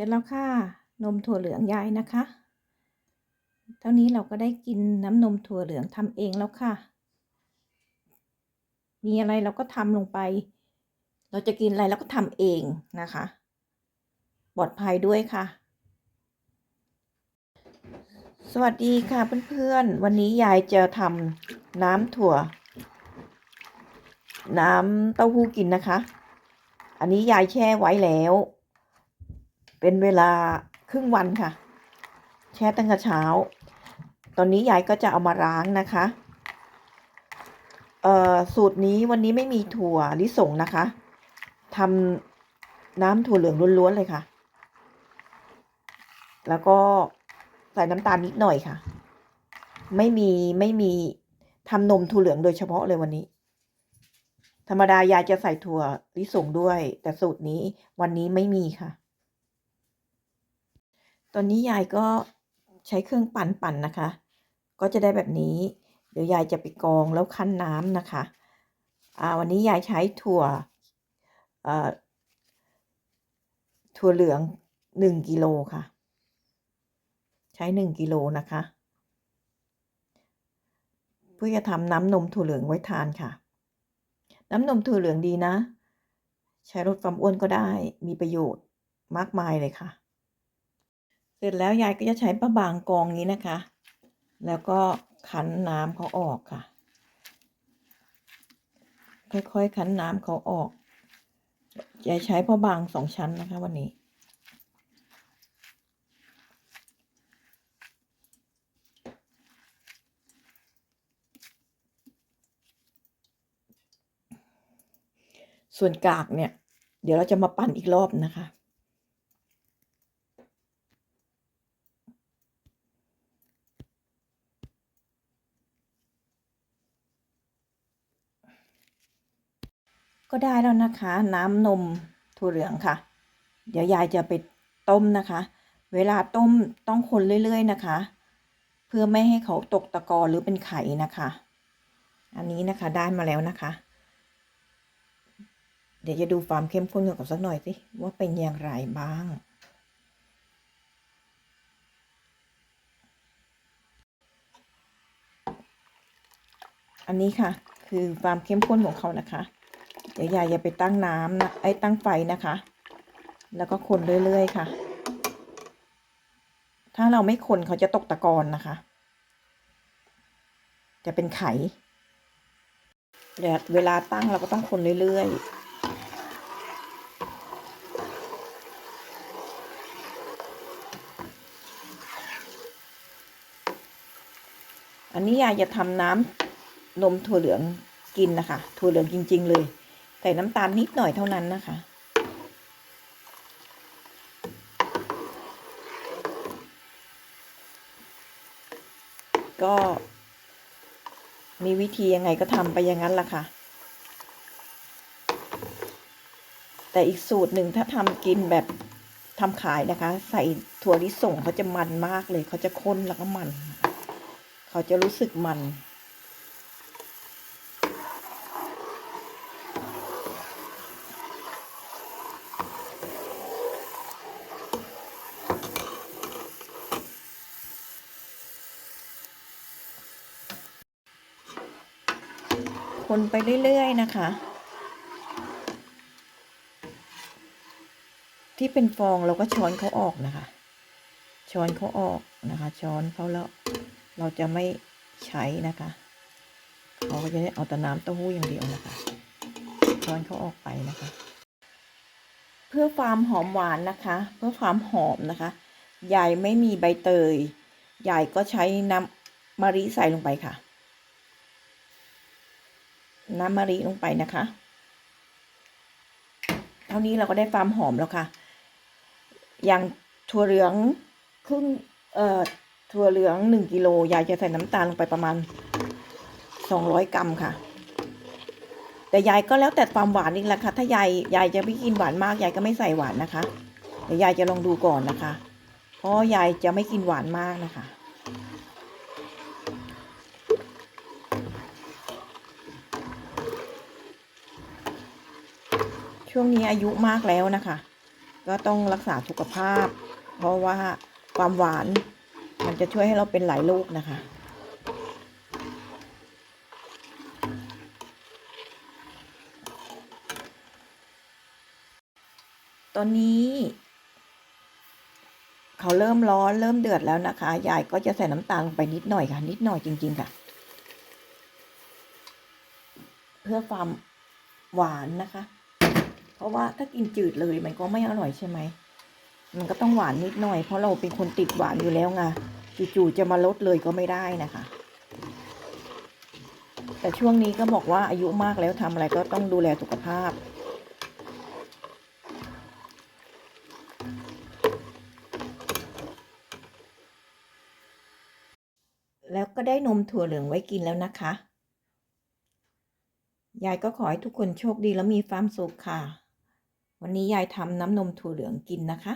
สร็จแล้วค่ะ นมถั่วเหลืองยายนะคะ เท่านี้เราก็ได้กินน้ำนมถั่วเหลืองทำเองแล้วค่ะ มีอะไรเราก็ทำลงไป เราจะกินอะไรเราก็ทำเองนะคะ ปลอดภัยด้วยค่ะ สวัสดีค่ะเพื่อนๆ วันนี้ยายจะทำน้ำถั่ว น้ำเต้าหู้กินนะคะ อันนี้ยายแช่ไว้แล้ว เป็นเวลาครึ่งวันค่ะ แช่ตั้งแต่เช้า ตอนนี้ยายก็จะเอามาล้างนะคะเอ่อสูตรนี้วันนี้ไม่มีถั่วลิสงนะคะทำน้ำถั่วเหลืองล้วนๆเลยค่ะ แล้วก็ใส่น้ำตาลนิดหน่อยค่ะ ไม่มีไม่มีทำนมถั่วเหลืองโดยเฉพาะเลยวันนี้ ธรรมดายายจะใส่ถั่วลิสงด้วย แต่สูตรนี้วันนี้ไม่มีค่ะ อนนี้ยายก็ใช้เครื่องปั่นปั่นนะคะ ก็จะได้แบบนี้ เดี๋ยวยายจะไปกองแล้วคั้นน้ำนะคะ อ่า วันนี้ยายใช้ถั่วเอ่อถั่วเหลืองหนึ่งกิโลค่ะ ใช้หนึ่งกิโลนะคะเพื่อจะทำน้ำนมถั่วเหลืองไว้ทานค่ะ น้ำนมถั่วเหลืองดีนะ ใช้ลดความอ้วนก็ได้มีประโยชน์มากมายเลยค่ะ เสร็จแล้วยายก็จะใช้ประบางกองนี้นะคะ แล้วก็คันน้ำเขาออกค่ะ ค่อยๆคั้นน้ำเขาออกยายใช้ผ้าบางสองชั้นนะคะ วันนี้ ส่วนกากเนี่ย เดี๋ยวเราจะมาปั่นอีกรอบนะคะ ก็ได้แล้วนะคะ น้ำนมถั่วเหลืองค่ะ เดี๋ยวยายจะไปต้มนะคะ เวลาต้มต้องคนเรื่อยๆนะคะ เพื่อไม่ให้เขาตกตะกอนหรือเป็นไข่นะคะ อันนี้นะคะได้มาแล้วนะคะ เดี๋ยวจะดูความเข้มข้นกันก่อนสักหน่อยสิว่าเป็นอย่างไรบ้างอันนี้ค่ะ คือความเข้มข้นของเขานะคะ เดี๋ยวยายจะไปตั้งน้ำนะไอ้ตั้งไฟนะคะ แล้วก็คนเรื่อยๆค่ะ ถ้าเราไม่คนเขาจะตกตะกอนนะคะ จะเป็นไข่เวลาตั้งเราก็ต้องคนเรื่อยๆอันนี้ยายจะทำน้ำนมถั่วเหลืองกินนะคะ ถั่วเหลืองจริง ๆ เลย ใส่น้ำตาลนิดหน่อยเท่านั้นนะคะ ก็ มีวิธียังไงก็ทำไปอย่างนั้นล่ะค่ะ แต่อีกสูตรหนึ่งถ้าทำกินแบบทำขายนะคะ ใส่ถั่วลิสงเขาจะมันมากเลย เขาจะข้นแล้วก็มัน เขาจะรู้สึกมัน คนไปเรื่อย ๆ นะคะ ที่เป็นฟองเราก็ช้อนเขาออกนะคะ ช้อนเขาออกนะคะ ช้อนเขาแล้วเราจะไม่ใช้นะคะเขาก็จะได้เอาแต่น้ำเต้าหู้อย่างเดียวนะคะ ช้อนเขาออกไปนะคะ เพื่อความหอมหวานนะคะ เพื่อความหอมนะคะยายไม่มีใบเตยยายก็ใช้น้ำมะริใส่ลงไปค่ะ น้ำมะริลงไปนะคะ เท่านี้เราก็ได้ความหอมแล้วค่ะ อย่างถั่วเหลืองครึ่งเอ่อถั่วเหลืองหนึ่งกิโลยายจะใส่น้ำตาลลงไปประมาณสองร้อยกรัมค่ะ แต่ยายก็แล้วแต่ความหวานนี่แหละค่ะ ถ้ายายยายจะไม่กินหวานมากยายก็ไม่ใส่หวานนะคะเดี๋ยวยายจะลองดูก่อนนะคะ เพราะยายจะไม่กินหวานมากนะคะ ช่วงนี้อายุมากแล้วนะคะ ก็ต้องรักษาสุขภาพ เพราะว่าความหวานมันจะช่วยให้เราเป็นหลายโรคนะคะ ตอนนี้ เขาเริ่มร้อนเริ่มเดือดแล้วนะคะ ยายก็จะใส่น้ำตาลลงไปนิดหน่อยค่ะ นิดหน่อยจริง ๆ ค่ะ เพื่อความหวานนะคะ เพราะว่าถ้ากินจืดเลยมันก็ไม่อร่อยใช่ไหม มันก็ต้องหวานนิดหน่อย เพราะเราเป็นคนติดหวานอยู่แล้วไงจู่ๆจะมาลดเลยก็ไม่ได้นะคะ แต่ช่วงนี้ก็บอกว่าอายุมากแล้วทำอะไรก็ต้องดูแลสุขภาพแล้วก็ได้นมถั่วเหลืองไว้กินแล้วนะคะ ยายก็ขอให้ทุกคนโชคดีและมีความสุขค่ะ วันนี้ยายทำน้ำนมถั่วเหลืองกินนะคะ